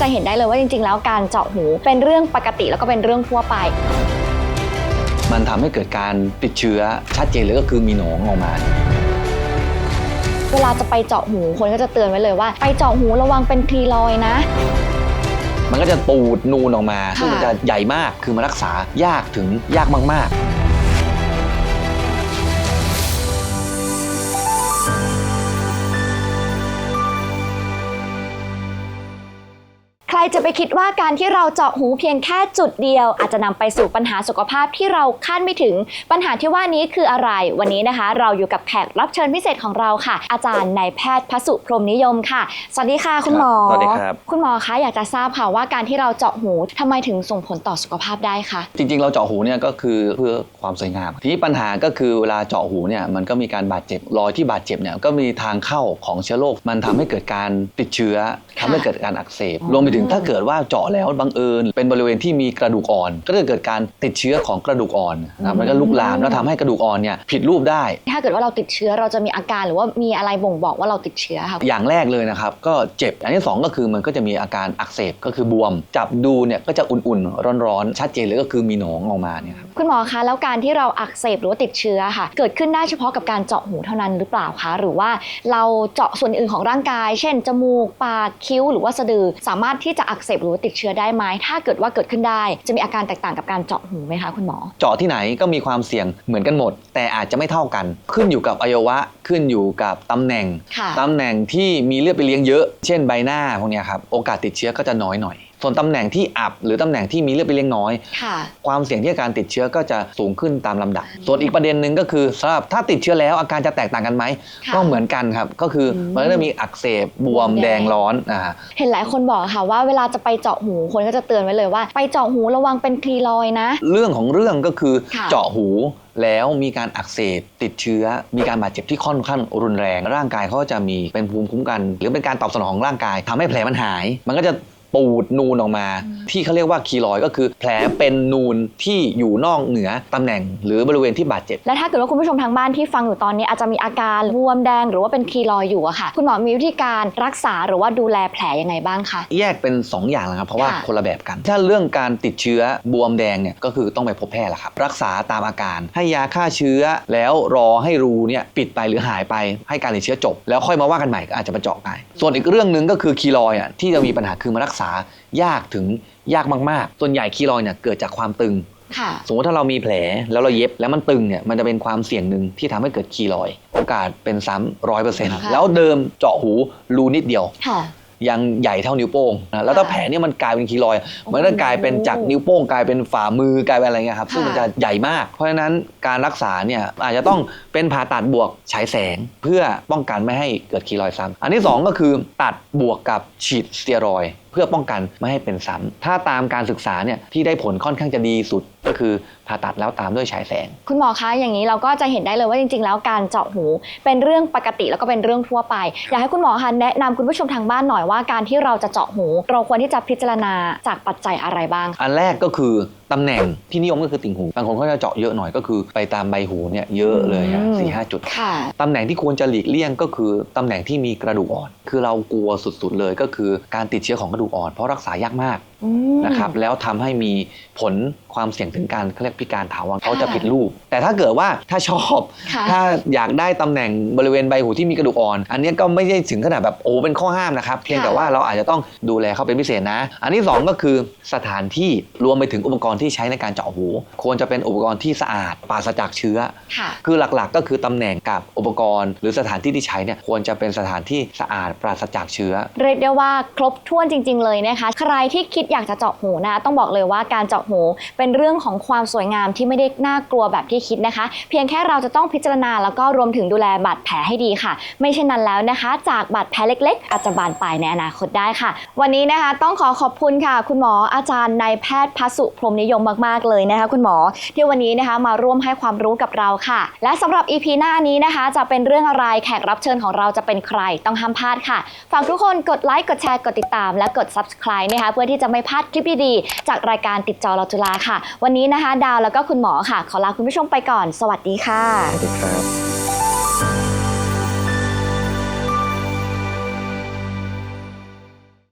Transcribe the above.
จะเห็นได้เลยว่าจริง ๆ แล้วการเจาะหูเป็นเรื่องปกติแล้วก็เป็นเรื่องทั่วไป มันทำให้เกิดการติดเชื้อชัดเจนเลยก็คือมีหนองออกมา เวลาจะไปเจาะหูคนก็จะเตือนไว้เลยว่า ไปเจาะหูระวังเป็นคลีลอยด์นะ มันก็จะปูดนูนออกมาค่ะซึ่งมันจะใหญ่มากคือมันรักษายากถึงยากมากๆ ใครจะไปคิดว่าการที่เราเจาะหูเพียงแค่จุดเดียว อาจจะนำไปสู่ปัญหาสุขภาพที่เราคาดไม่ถึง ปัญหาที่ว่านี้คืออะไร วันนี้นะคะ เราอยู่กับแขกรับเชิญพิเศษของเราค่ะ อาจารย์นายแพทย์พสุพรหมนิยมค่ะ สวัสดีค่ะคุณหมอสวัสดีครับ คุณหมอคะอยากจะทราบค่ะว่าการที่เราเจาะหูทำไมถึงส่งผลต่อสุขภาพได้คะ จริงๆ เราเจาะหูเนี่ยก็คือเพื่อความสวยงาม ทีนี้ปัญหาก็คือเวลาเจาะหูเนี่ยมันก็มีการบาดเจ็บ รอยที่บาดเจ็บเนี่ยก็มีทางเข้าของเชื้อโรค มันทำให้เกิดการติดเชื้อค่ะทำให้เกิดการอักเสบอ๋อรวมไปถึงถ้าเกิดว่าเจาะแล้วบังเอิญเป็นบริเวณที่มีกระดูกอ่อน ก็จะเกิดการติดเชื้อของกระดูกอ่อนนะครับมันก็ลุกลามแล้วทำให้กระดูกอ่อนเนี่ยผิดรูปได้ ถ้าเกิดว่าเราติดเชื้อเราจะมีอาการหรือว่ามีอะไรบ่งบอกว่าเราติดเชื้อค่ะ อย่างแรกเลยนะครับก็เจ็บ อันที่สองก็คือมันก็จะมีอาการอักเสบก็คือบวม จับดูเนี่ยก็จะอุ่นๆ ร้อนๆ ชัดเจนเลยก็คือมีหนองออกมาเนี่ยครับคุณหมอคะแล้วการที่เราอักเสบหรือว่าติดเชื้อค่ะ เกิดขึ้นได้เฉพาะกับการเจาะหูเท่านั้นหรือเปล่าคะหรือว่าเราเจาะส่วนอื่นของร่างกาย เช่น จมูกปากคิ้วหรือว่าสะดือสามารถที่จะอักเสบหรือว่าติดเชื้อได้ไหมถ้าเกิดว่าเกิดขึ้นได้ จะมีอาการแตกต่างกับการเจาะหูไหมคะคุณหมอ เจาะที่ไหนก็มีความเสี่ยงเหมือนกันหมด แต่อาจจะไม่เท่ากัน ขึ้นอยู่กับอวัยวะขึ้นอยู่กับตำแหน่งค่ะตำแหน่งที่มีเลือดไปเลี้ยงเยอะ เช่นใบหน้าพวกเนี้ยครับโอกาสติดเชื้อก็จะน้อยหน่อย ส่วนตำแหน่งที่อับหรือตำแหน่งที่มีเลือดไปเลี้ยงน้อย ค่ะ ความเสี่ยงที่การติดเชื้อก็จะสูงขึ้นตามลำดับ ส่วนอีกประเด็นหนึ่งก็คือสำหรับถ้าติดเชื้อแล้วอาการจะแตกต่างกันไหม ค่ะก็เหมือนกันครับ ก็คืออมมันก็จะมีอักเสบบวมบวมแดแดง งร้อนอ่า เห็นหลายคนบอกค่ะว่าเวลาจะไปเจาะหูคนก็จะเตือนไว้เลยว่า ไปเจาะหูระวังเป็นคลีลอยด์นะ เรื่องของเรื่องก็คือค่ะเจาะหูแล้วมีการอักเสบติดเชื้อ มีการบาดเจ็บที่ค่อนข้างรุนแรง ร่างกายเขาก็จะมีเป็นภูมิคุ้มกัน หรือเป็นการตอบสนองของร่างกายทำให้แผลมันหาย มันก็จะ ปูดนูนออกมา ที่เขาเรียกว่าคีลอยด์ก็คือ แผลเป็นนูนที่อยู่นอกเหนือตำแหน่ง หรือบริเวณที่บาดเจ็บ และถ้าเกิดว่าคุณผู้ชมทางบ้านที่ฟังอยู่ตอนนี้อาจจะมีอาการบวมแดงหรือว่าเป็นคีลอยด์อยู่อะค่ะ คุณหมอมีวิธีการรักษาหรือว่าดูแลแผลยังไงบ้างคะ แยกเป็น 2 อย่างนะครับเพราะว่าค่ะคนละแบบกัน ถ้าเรื่องการติดเชื้อบวมแดงเนี่ยก็คือต้องไปพบแพทย์แหละครับ รักษาตามอาการให้ยาฆ่าเชื้อ แล้วรอให้รูเนี่ยปิดไปหรือหายไปให้การติดเชื้อจบ แล้วค่อยมาว่ากันใหม่ก็อาจจะมาเจาะได้ส่วนอีกเรื่องหนึ่งก็คือคีลอยด์อะที่จะมีปัญหาคือมารักษายากถึงยากมากๆ ส่วนใหญ่คีลอยด์เนี่ยเกิดจากความตึง ค่ะ สมมติถ้าเรามีแผลแล้วเราเย็บแล้วมันตึงเนี่ยมันจะเป็นความเสี่ยงหนึ่งที่ทำให้เกิดคีลอยด์โอกาสเป็นซ้ำร้อยเปอร์เซ็นต์ค่ะ แล้วเดิมเจาะหูรูนิดเดียว ค่ะ ยังใหญ่เท่านิ้วโป้งนะแล้วถ้าค่ะแผลเนี่ยมันกลายเป็นคีลอยด์โอ้โหมันก็กลายเป็นจากนิ้วโป้งกลายเป็นฝ่ามือกลายเป็นอะไรเงี้ยครับค่ะซึ่งมันจะใหญ่มาก เพราะฉะนั้นการรักษาเนี่ยอาจจะต้องเป็นผ่าตัดบวกฉายแสงเพื่อป้องกันไม่ให้เกิดคีลอยด์ซ้ำอันที่สองก็คือตัดบวกกับฉีดสเตียรอยด์เพื่อป้องกันไม่ให้เป็นซ้ำถ้าตามการศึกษาเนี่ยที่ได้ผลค่อนข้างจะดีสุด ก็คือผ่าตัดแล้วตามด้วยฉายแสง คุณหมอคะอย่างนี้เราก็จะเห็นได้เลยว่าจริง ๆ แล้วการเจาะหู เป็นเรื่องปกติแล้วก็เป็นเรื่องทั่วไป อยากให้คุณหมอคะแนะนำคุณผู้ชมทางบ้านหน่อยว่าการที่เราจะเจาะหู เราควรที่จะพิจารณาจากปัจจัยอะไรบ้าง อันแรกก็คือ ตำแหน่งที่นิยมก็คือติ่งหู บางคนก็จะเจาะเยอะหน่อยก็คือไปตามใบหูเนี่ยเยอะเลยอะอืมสี่ห้าจุด ค่ะ ตำแหน่งที่ควรจะหลีกเลี่ยงก็คือตำแหน่งที่มีกระดูกอ่อน คือเรากลัวสุดๆเลยก็คือการติดเชื้อของกระดูกอ่อนเพราะรักษายากมากอืม นะครับแล้วทำให้มีผลความเสี่ยงถึงการเขาเรียกพิการถาวรค่ะเขาจะผิดรูป แต่ถ้าเกิดว่าถ้าชอบ ค่ะ ถ้าอยากได้ตำแหน่งบริเวณใบหูที่มีกระดูกอ่อน อันเนี้ยก็ไม่ได้ถึงขนาดแบบโอ้เป็นข้อห้ามนะครับ เพียงแต่ว่าเราอาจจะต้องดูแลเขาเป็นพิเศษนะ อันที่สองก็คือสถานที่รวมไปถึงอุปกรณ์ที่ใช้ในการเจาะหู ควรจะเป็นอุปกรณ์ที่สะอาดปราศจากเชื้อ ค่ะคือหลักๆ ก็คือตำแหน่งกับอุปกรณ์ หรือสถานที่ที่ใช้เนี่ยควรจะเป็นสถานที่สะอาดปราศจากเชื้อ เรียกได้ว่าครบถ้วนจริง ๆ เลยนะคะ ใครที่คิดอยากจะเจาะหูนะคะต้องบอกเลยว่าการเจาะหูเป็นเรื่องของความสวยงามที่ไม่ได้น่ากลัวแบบที่คิดนะคะ เพียงแค่เราจะต้องพิจารณาแล้วก็รวมถึงดูแลบาดแผลให้ดีค่ะ ไม่เช่นนั้นแล้วนะคะ จากบาดแผลเล็ก ๆ อาจจะบานปลายในอนาคตได้ค่ะ วันนี้นะคะต้องขอขอบคุณค่ะ คุณหมออาจารย์นายแพทย์พัสุพรหมนิยมมากๆเลยนะคะคุณหมอที่วันนี้นะคะมาร่วมให้ความรู้กับเราค่ะ และสำหรับ EP หน้านี้นะคะ จะเป็นเรื่องอะไรแขกรับเชิญของเราจะเป็นใครต้องห้ามพลาดค่ะฝากทุกคนกดไลค์กดแชร์กดติดตาม และกด subscribe นะคะเพื่อที่จะไม่พลาดคลิปดีๆจากรายการติดจอเราจุฬาค่ะ วันนี้นะคะ ดาวแล้วก็คุณหมอค่ะ ขอลาคุณผู้ชมไปก่อน สวัสดีค่ะสวัสดีครับ